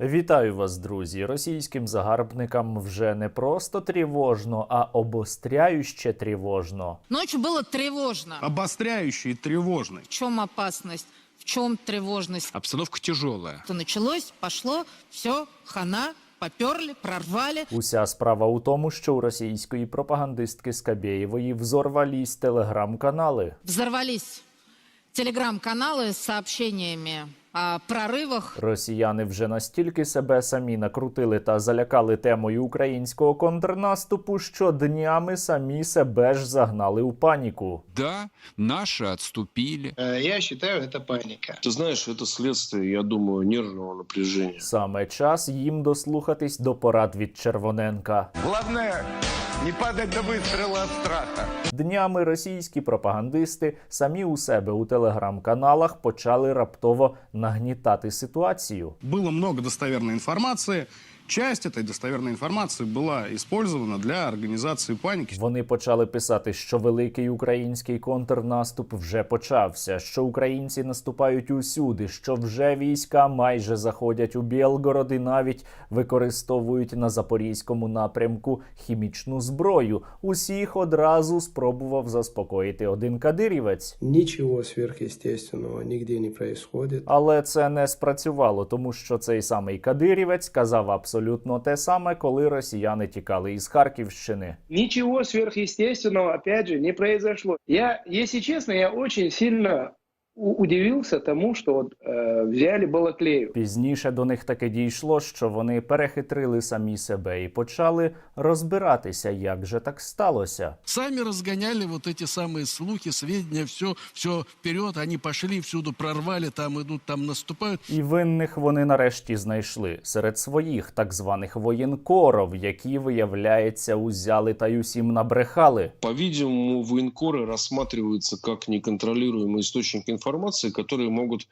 Вітаю вас, друзі! Російським загарбникам вже не просто тривожно, а обостряюще тривожно. Ночью было тревожно. обостряющий и тревожный. В чем опасность? В чем тревожность? Обстановка тяжелая. То началось, пошло, все, хана, поперли, прорвали. Уся справа у тому, що у російської пропагандистки Скабєєвої взорвались телеграм-канали. Взорвались телеграм-каналы с сообщениями о прорывах. Росіяни вже настільки себе самі накрутили та залякали темою українського контрнаступу, що днями самі себе ж загнали у паніку. Да, наши отступили. Э, Я считаю, это паника. Ты знаешь, это следствие, я думаю, нервного напряжения. Саме час їм дослухатись до порад від Червоненка. Главное, не падать до выстрела от страха. Днями російські пропагандисти самі у себе у телеграм-каналах почали раптово нагнітати ситуацію. Было много достовірної информации Часть этой достоверной информации была использована для организации паники. Вони почали писати, що великий український контрнаступ вже почався, що українці наступають усюди, що вже війська майже заходять у Білгород і навіть використовують на запорізькому напрямку хімічну зброю. Усіх одразу спробував заспокоїти один кадирівець. Ничего сверхъестественного нигде не происходит. Але це не спрацювало, тому що цей самий кадирівець казав абсолютно те саме, коли росіяни тікали із Харківщини. Нічого сверхъестественного, опять же, не произошло. Я, якщо чесно, я очень сильно у- удивился тому, что вот, э, взяли Балаклею. Пізніше до них таки дійшло, що вони перехитрили самі себе і почали розбиратися, як же так сталося. Сами разгоняли вот эти самые слухи, сведения, все, все вперед, они пошли всюду, прорвали, там идут, там наступают. І винних вони нарешті знайшли серед своїх так званих воєнкоров, які, виявляється, узяли та й усім набрехали. По-видимому, военкоры рассматриваются как неконтролируемый источник информации, которые могут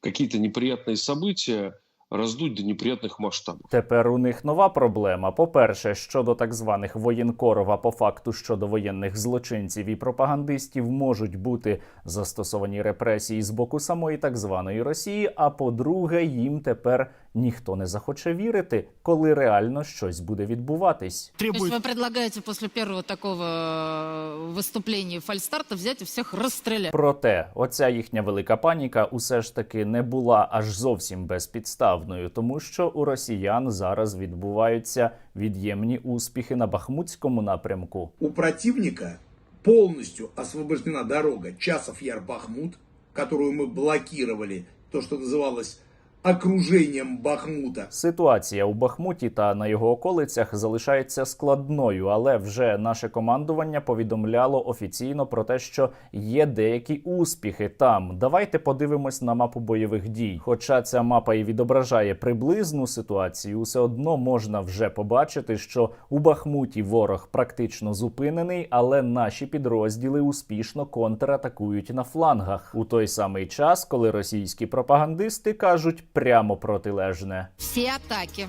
какие-то неприятные события раздуть до неприятных масштабов. Тепер у них нова проблема. По-перше, щодо так званих воєнкоров, а по факту щодо воєнних злочинців і пропагандистів можуть бути застосовані репресії з боку самої так званої Росії. А по-друге, їм тепер ніхто не захоче вірити, коли реально щось буде відбуватись. То есть Требует вы предлагаете после первого такого э, выступления фальстарта взять и всех расстрелять? Проте, оця їхня велика паніка усе ж таки не була аж зовсім безпідставною, тому що у росіян зараз відбуваються від'ємні успіхи на Бахмутському напрямку. у противника полностью освобождена дорога Часов-Яр-Бахмут, которую мы блокировали, то, что называлось окружением Бахмута. Ситуація у Бахмуті та на його околицях залишається складною, але вже наше командування повідомляло офіційно про те, що є деякі успіхи там. Давайте подивимось на мапу бойових дій. Хоча ця мапа і відображає приблизну ситуацію, все одно можна вже побачити, що у Бахмуті ворог практично зупинений, але наші підрозділи успішно контратакують на флангах у той самий час, коли російські пропагандисти кажуть прямо протилежне. Все атаки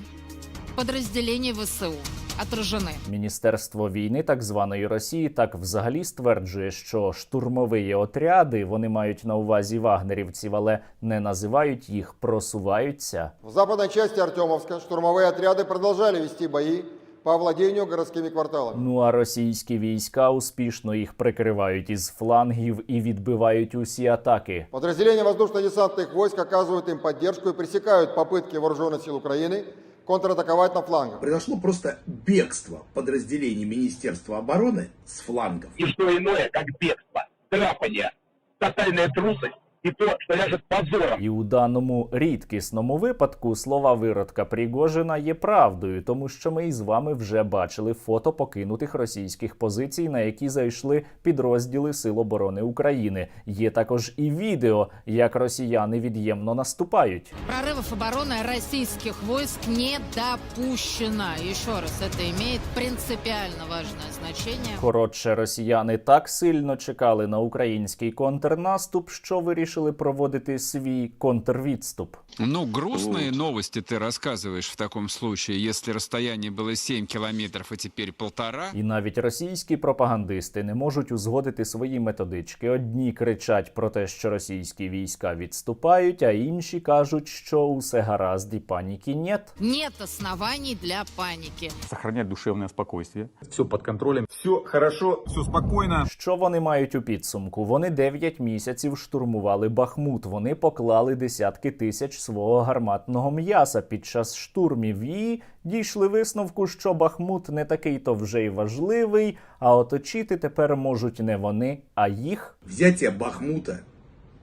подразделений ВСУ отражены. Міністерство війни так званої Росії так взагалі стверджує, що штурмові отряди вони мають на увазі вагнерівців, але не називають їх, просуваються. В западной части Артемовска штурмовые отряды продолжали вести бои по овладению городскими кварталами. Ну а російські війська успішно їх прикривають із флангів і відбивають усі атаки. Подразделения воздушно-десантных войск оказывают им поддержку и пресекают попытки вооруженных сил Украины контратаковать на флангах. Произошло просто бегство подразделений Министерства обороны с флангов. И что иное, как бегство, драпание, тотальная трусость и то, что ляжет позором. І у даному рідкісному випадку слова виродка Пригожина є правдою, тому що ми із вами вже бачили фото покинутих російських позицій, на які зайшли підрозділи Сил оборони України. Є також і відео, як росіяни від'ємно наступають. Прорывов обороны российских войск не допущено. Еще раз, это имеет принципиально важное значение. Коротше, росіяни так сильно чекали на український контрнаступ, що вирішили вирішили проводити свій контрвідступ. Ну, грустные новости ты рассказываешь в таком случае, если расстояние было 7 километров, а теперь полтора. І навіть російські пропагандисти не можуть узгодити свої методички. Одні кричать про те, що російські війська відступають, а інші кажуть, що усе гаразд і паніки нет. Нет оснований для паники. Сохранять душевное спокойствие. Все под контролем. Все хорошо, все спокойно. Що вони мають у підсумку? Вони 9 місяців штурмували Бахмут. Вони поклали десятки тисяч свого гарматного м'яса під час штурмів і дійшли висновку, що Бахмут не такий то вже й важливий, а оточити тепер можуть не вони, а їх. Взяття Бахмута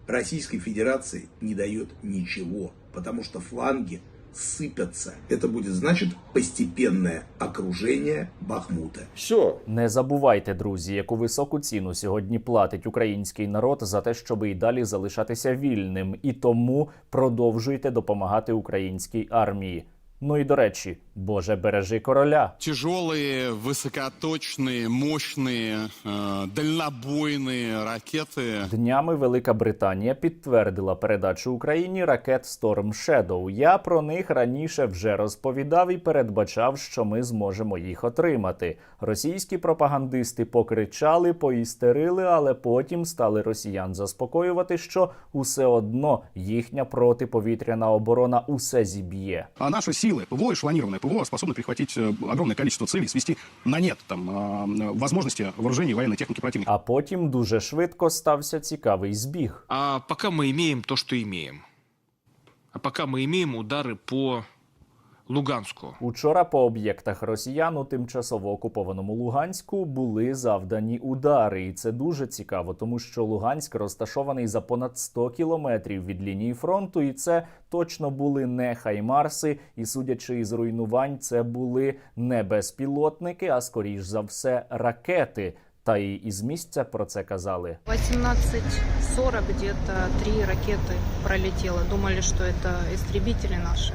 Російської Федерації не дає нічого, тому що фланги сыпятся. Это будет значит постепенное окружение Бахмута. Що Не забувайте, друзі, яку високу ціну сьогодні платить український народ за те, щоб і далі залишатися вільним, і тому продовжуйте допомагати українській армії. Ну і до речі, Боже бережи короля. Тяжелые, высокоточные, мощные, э, дальнобойные ракеты. Днями Велика Британія підтвердила передачу Україні ракет Storm Shadow. Я про них раніше вже розповідав і передбачав, що ми зможемо їх отримати. Російські пропагандисти покричали, поістерили, але потім стали росіян заспокоювати, що усе одно їхня протиповітряна оборона усе зіб'є. А наши силы, ПВО и эшелонированное ПВО способны прихватить э, огромное количество целей, свести на нет там э, возможности вооружения и военной техники противника. А потім дуже швидко стався цікавий збіг. А пока мы имеем то, что имеем. А пока мы имеем удары по Луганску. Учора по об'єктах росіян у тимчасово окупованому Луганську були завдані удари, і це дуже цікаво, тому що Луганськ розташований за понад 100 кілометрів від лінії фронту, і це точно були не хаймарси. І судячи із руйнувань, це були не безпілотники, а скоріш за все ракети. Та й із місця про це казали. 18.40 где-то три ракеты пролетело. Думали, что это истребители наши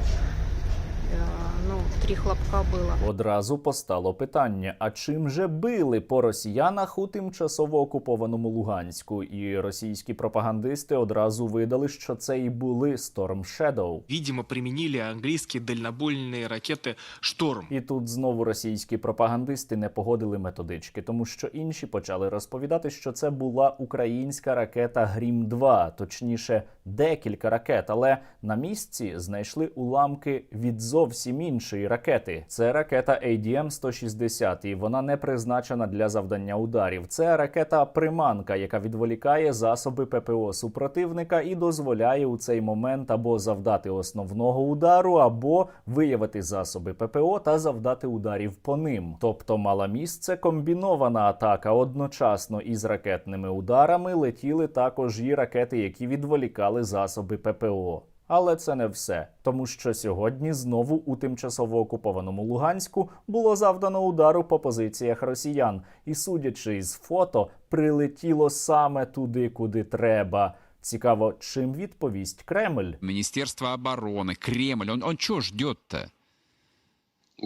Э, Ну, три хлопка было. Одразу постало питання: а чим же били по росіянах у тимчасово окупованому Луганську? І російські пропагандисти одразу видали, що це і були Storm Shadow. Видимо, применили английские дальнобойные ракеты «Шторм». І тут знову російські пропагандисти не погодили методички, тому що інші почали розповідати, що це була українська ракета Грім 2 точніше, декілька ракет, але на місці знайшли уламки від зовсім іншої ракети. Це ракета ADM-160, і вона не призначена для завдання ударів. Це ракета приманка, яка відволікає засоби ППО супротивника і дозволяє у цей момент або завдати основного удару, або виявити засоби ППО та завдати ударів по ним. Тобто мала місце комбінована атака. Одночасно із ракетними ударами летіли також і ракети, які відволікали засоби ППО. Але це не все, тому що сьогодні знову у тимчасово окупованому Луганську було завдано удару по позиціях росіян, і судячи із фото, прилетіло саме туди, куди треба. Цікаво, чим відповість Кремль. Министерство обороны, Кремль, он, он что ждет-то?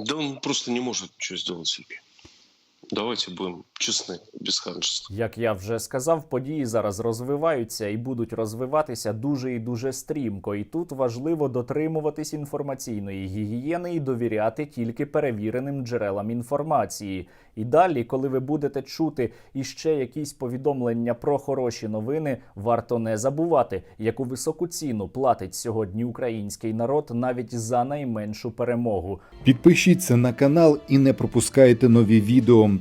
Да он просто не может ничего сделать себе. Давайте будем честны, без ханжества. Як я вже сказав, події зараз розвиваються і будуть розвиватися дуже і дуже стрімко. І тут важливо дотримуватись інформаційної гігієни і довіряти тільки перевіреним джерелам інформації. І далі, коли ви будете чути іще якісь повідомлення про хороші новини, варто не забувати, яку високу ціну платить сьогодні український народ навіть за найменшу перемогу. Підпишіться на канал і не пропускайте нові відео.